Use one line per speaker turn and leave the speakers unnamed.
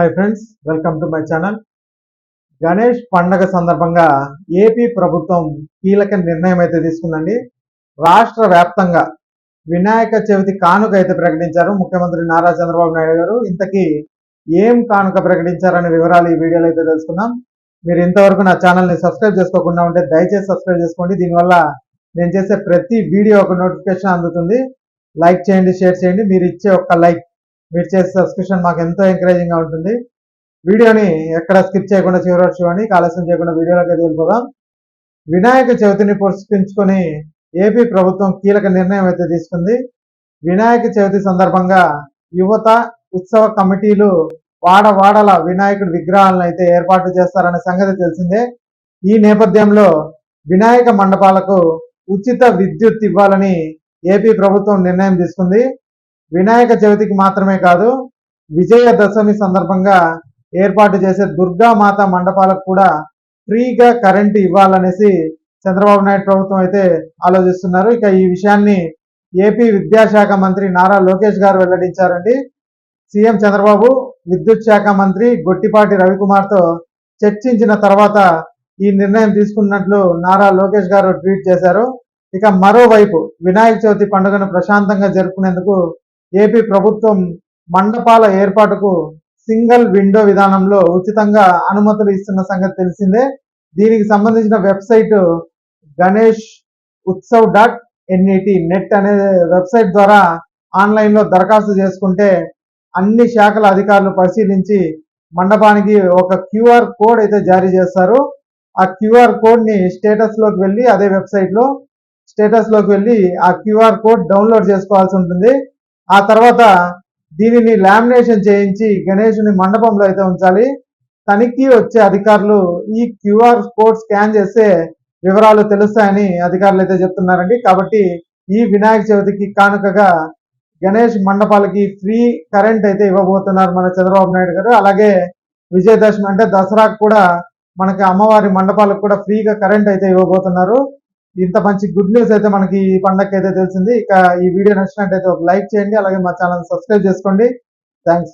Hi friends welcome to my channel Ganesh పండగ సందర్భంగా AP ప్రభుత్వం కీలక నిర్ణయం అయితే తీసుకుందండి. రాష్ట్ర వ్యాప్తంగా వినాయక చవితి కానుక అయితే ప్రకటించారు ముఖ్యమంత్రి నారా చంద్రబాబు నాయుడు గారు. ఇంతకీ ఏం కానుక ప్రకటించారనే వివరాలు ఈ వీడియోలో అయితే తెలుసుకుందాం. మీరు ఇంతవరకు నా ఛానల్ని సబ్స్క్రైబ్ చేసుకోకుండా ఉంటే దయచేసి సబ్స్క్రైబ్ చేసుకోండి. దీనివల్ల నేను చేసే ప్రతి వీడియో ఒక నోటిఫికేషన్ అందుతుంది. లైక్ చేయండి షేర్ చేయండి. మీరు ఇచ్చే ఒక్క లైక్ మీరు చేసే సబ్స్క్రిప్షన్ మాకు ఎంతో ఎంకరేజింగ్గా ఉంటుంది. వీడియోని ఎక్కడ స్కిప్ చేయకుండా చివరి చూడండి. ఆలస్యం చేయకుండా వీడియోలోకి వెళ్ళిపోదాం. వినాయక చవితిని పురస్కరించుకొని ఏపీ ప్రభుత్వం కీలక నిర్ణయం అయితే తీసుకుంది. వినాయక చవితి సందర్భంగా యువత ఉత్సవ కమిటీలు వాడవాడల వినాయకుడి విగ్రహాలను అయితే ఏర్పాటు చేస్తారనే సంగతి తెలిసిందే. ఈ నేపథ్యంలో వినాయక మండపాలకు ఉచిత విద్యుత్ ఇవ్వాలని ఏపీ ప్రభుత్వం నిర్ణయం తీసుకుంది. వినాయక చవితికి మాత్రమే కాదు విజయదశమి సందర్భంగా ఏర్పాటు చేసే దుర్గామాత మండపాలకు కూడా ఫ్రీగా కరెంట్ ఇవ్వాలనేసి చంద్రబాబు నాయుడు ప్రభుత్వం అయితే ఆలోచిస్తున్నారు. ఇక ఈ విషయాన్ని ఏపీ విద్యాశాఖ మంత్రి నారా లోకేష్ గారు వెల్లడించారండి. సీఎం చంద్రబాబు విద్యుత్ శాఖ మంత్రి గొట్టిపాటి రవికుమార్తో చర్చించిన తర్వాత ఈ నిర్ణయం తీసుకున్నట్లు నారా లోకేష్ గారు ట్వీట్ చేశారు. ఇక మరోవైపు వినాయక చవితి పండుగను ప్రశాంతంగా జరుపుకునేందుకు ఏపీ ప్రభుత్వం మండపాల ఏర్పాటుకు సింగిల్ విండో విధానంలో ఉచితంగా అనుమతులు ఇస్తున్న సంగతి తెలిసిందే. దీనికి సంబంధించిన website Ganesh Utsav dot N E T net అనే వెబ్సైట్ ద్వారా ఆన్లైన్లో దరఖాస్తు చేసుకుంటే అన్ని శాఖల అధికారులు పరిశీలించి మండపానికి ఒక క్యూఆర్ కోడ్ అయితే జారీ చేస్తారు. ఆ క్యూఆర్ కోడ్ని స్టేటస్లోకి వెళ్ళి అదే వెబ్సైట్లో స్టేటస్లోకి వెళ్ళి ఆ క్యూఆర్ కోడ్ డౌన్లోడ్ చేసుకోవాల్సి ఉంటుంది. ఆ తర్వాత దీనిని లామినేషన్ చేయించి గణేషుని మండపంలో అయితే ఉంచాలి. తనిఖీ వచ్చే అధికారులు ఈ క్యూఆర్ కోడ్ స్కాన్ చేస్తే వివరాలు తెలుస్తాయని అధికారులు అయితే చెప్తున్నారండి. కాబట్టి ఈ వినాయక చవితికి కానుకగా గణేష్ మండపాలకి ఫ్రీ కరెంట్ అయితే ఇవ్వబోతున్నారు మన చంద్రబాబు నాయుడు గారు. అలాగే విజయదశమి అంటే దసరాకు కూడా మనకి అమ్మవారి మండపాలకు కూడా ఫ్రీగా కరెంట్ అయితే ఇవ్వబోతున్నారు. ఇంత మంచి గుడ్ న్యూస్ అయితే మనకి ఈ పండగకి అయితే తెలిసింది. ఇక ఈ వీడియో నచ్చినట్టయితే ఒక లైక్ చేయండి అలాగే మా ఛానల్ సబ్స్క్రైబ్ చేసుకోండి. థ్యాంక్స్